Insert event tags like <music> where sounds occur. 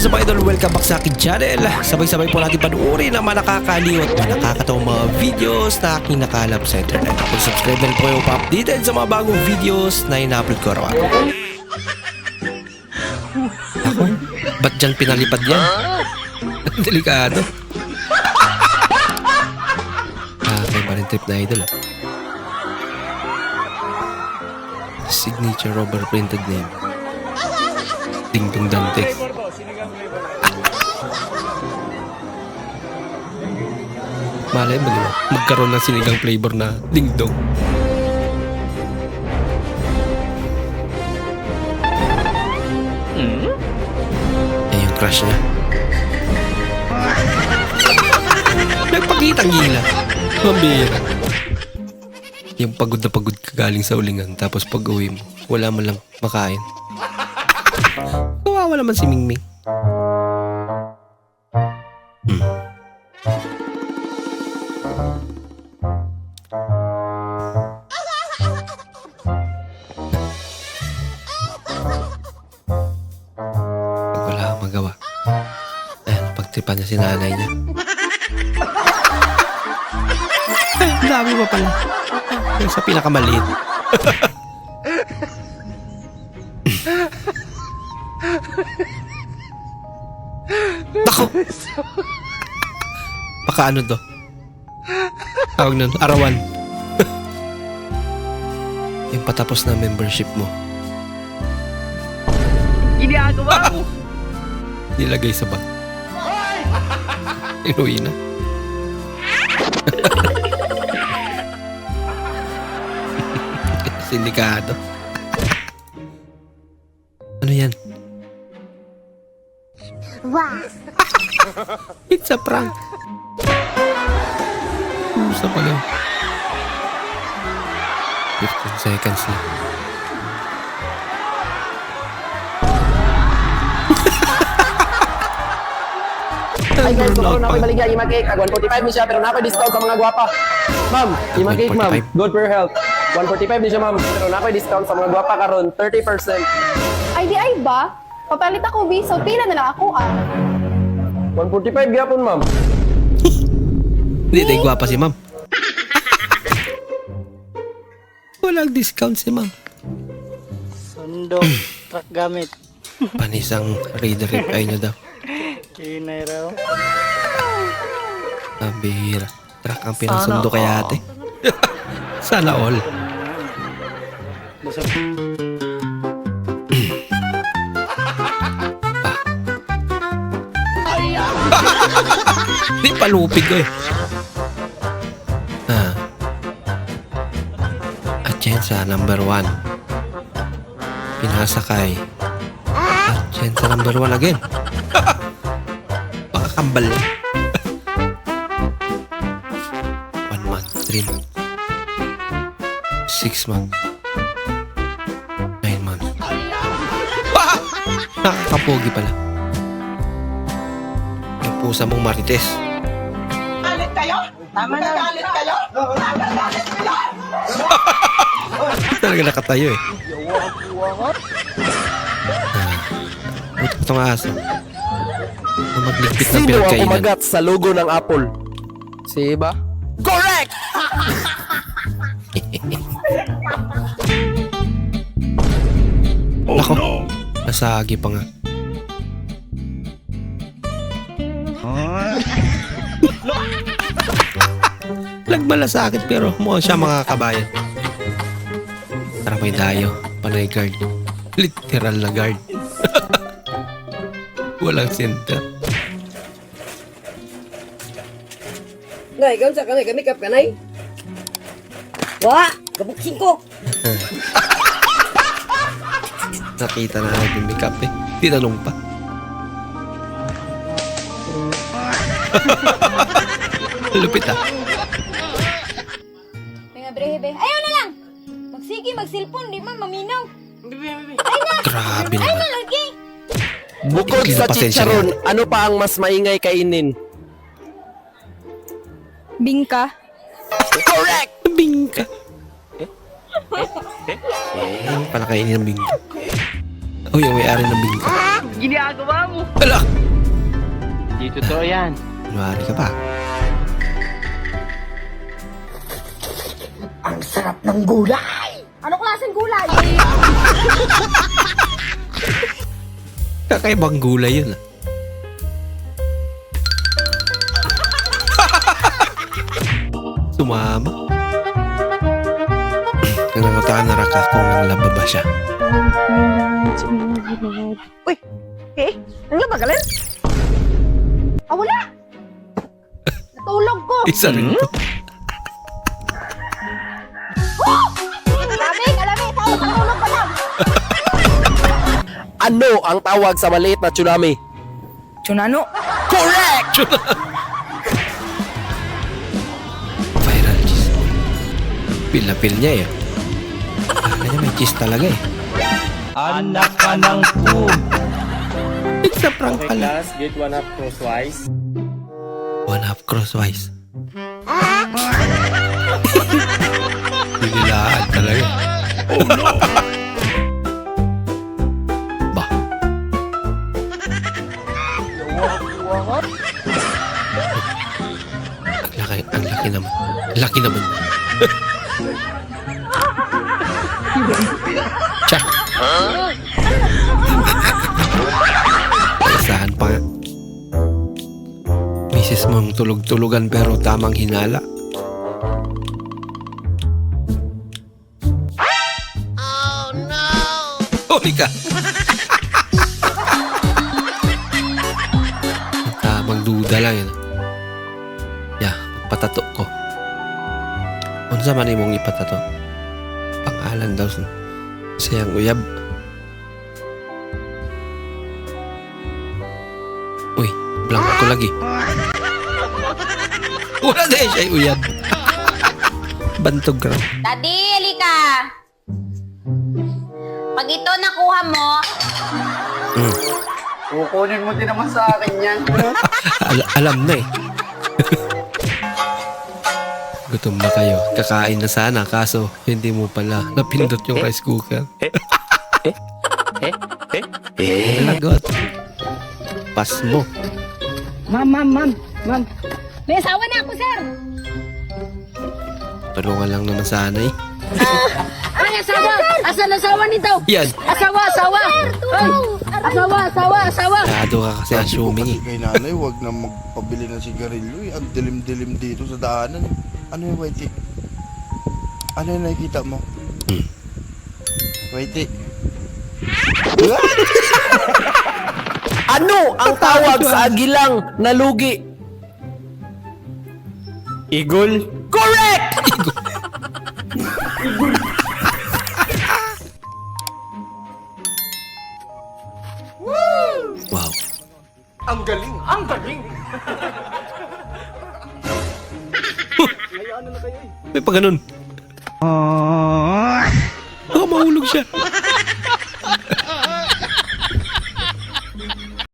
is up idol? Welcome back sa akin channel. Sabay-sabay po natin panuorin ang mga nakakaliw at mga nakakatawang mga videos na aking nakalap sa internet. Kung subscribe na po kayo pa-updated sa mga bagong videos na ina-upload ko araw Ako? Ba't dyan pinalipad yan? <laughs> Delikado. Ah, kay pa rin trip na idol ah. Signature rubber printed name. Ding Dong Dante. Malay mo? Magkaroon ng sinigang flavor na Ding Dong. Eh, yung crush niya. Nagpakita ang gila. Mambira. Yung pagod na pagod ka galing sa ulingan tapos pag uwi mo, wala mo lang makain. Kawawa naman si Mingming. Wala kang magawa. Ayan, pagtripan niya si nanay niya. Ang dami pa pala. Yung sa pinakamaliit. Nako! Baka ano to? Tawag nun, arawan. <laughs> yung patapos na membership mo. Ginagawa mo! Nilagay sa bag. Inuwi na. <laughs> Sindikado. ano yan? Wow. <laughs> It's a prank. Usa pa lang. 15 seconds lang. <laughs> Ay guys, kung Burnout ako na baligya, ima cake. 145 din siya, pero napa discount sa mga gwapa. Ma'am, ima cake ma'am. 145. Good for your health. 145 din siya ma'am, pero napa discount sa mga gwapa karon 30%. Ay di ay ba? Papalit ako bi, so pila na lang ako ah. 145 gyapon ma'am. <laughs> Hindi, tayo gwapa si ma'am. Walang discount si ma'am. Sundo, <clears throat> truck gamit. Panisang reader rip ay nyo daw. Kinay raw. Ang bihira. Truck ang pinasundo kay ate. <laughs> Sana all. Basta <laughs> <laughs> Di palupig ko eh. Atyensa number one. Pinasakay. Atyensa number one again. <laughs> Baka kambal. <laughs> one month, three months. Six months. Nine months. <laughs> Ah! Nakakapogi pala. Yung pusa mong marites. Talaga nakatayo eh. Pa itong aso. Ang magligpit ng Sino ang pinagkainan. kumagat sa logo ng Apple? Si Iba? Correct! <laughs> Nako, nasagi pa nga. <laughs> Nagmalasakit pero mukhang siya mga kabayan. Tara may dayo, panay guard. Literal na guard. <laughs> Walang center. Nay, kaun sa kanay, kami kap kanay. Wa, kabuksin ko. <laughs> Nakita na natin may kape. Tinanong pa. <laughs> Lupit ah. Magsilpon, di man maminaw. Grabe Ayaw naman. na lagi! Bukod Hindi sa na pasensya chicharon, ano pa ang mas maingay kainin? Bingka. Correct! Bingka. Eh, pala kainin ng bingka. Uy, yung may-ari ng bingka. Ginagawa mo. Ala! Di totoo yan. Kunwari ka pa. Ano klaseng gulay? Kakaibang gulay yun ah. <laughs> Sumama. Nangangataan na raka kung nang lababa siya. Uy, eh, ang labagalan? Ah, wala! <laughs> Natulog ko! Isa rin to. Ano ang tawag sa maliit na tsunami? Tsunano? Viral cheese. Pil na pil niya eh. Akala niya may cheese talaga eh. Anak ka ng po. It's a prank pala. get one up crosswise. One half crosswise. <laughs> Binilaan talaga. Oh no! Ang laki naman. Check. Saan pa nga? Misis mong tulog-tulugan pero tamang hinala. Oh no! Huli ka! <laughs> tamang duda lang yun. Unsa man imong ipatato? Pangalan daw sa sayang uyab. Uy, blanco ko lagi. <laughs> Wala na siya uyab. <laughs> Bantog ka. Daddy, halika! Pag ito nakuha mo, Mm. Kukunin mo din naman sa akin yan. <laughs> Al- alam na eh. Gutom na kayo. Kakain na sana kaso hindi mo pala napindot yung rice cooker. Lagot. Pas mo. Ma'am, ma'am, ma'am, ma'am. may asawa na ako, sir! Tulungan lang naman sana eh. Ay, asawa! Asan asawa nito? Yan. Asawa, asawa! Ay, asawa, asawa, asawa! Kado ka kasi assuming eh. Kay nanay, wag na magpabili ng sigarilyo eh. Ang dilim-dilim dito sa daanan eh. Ano yung whitey? Ano yung nakikita mo? Hmm. Whitey. <laughs> Ano ang tawag sa agilang nalugi? Igol. Correct! Wow. Ang galing! Ang galing! <laughs> May pa ganun. Oh, mahulog siya.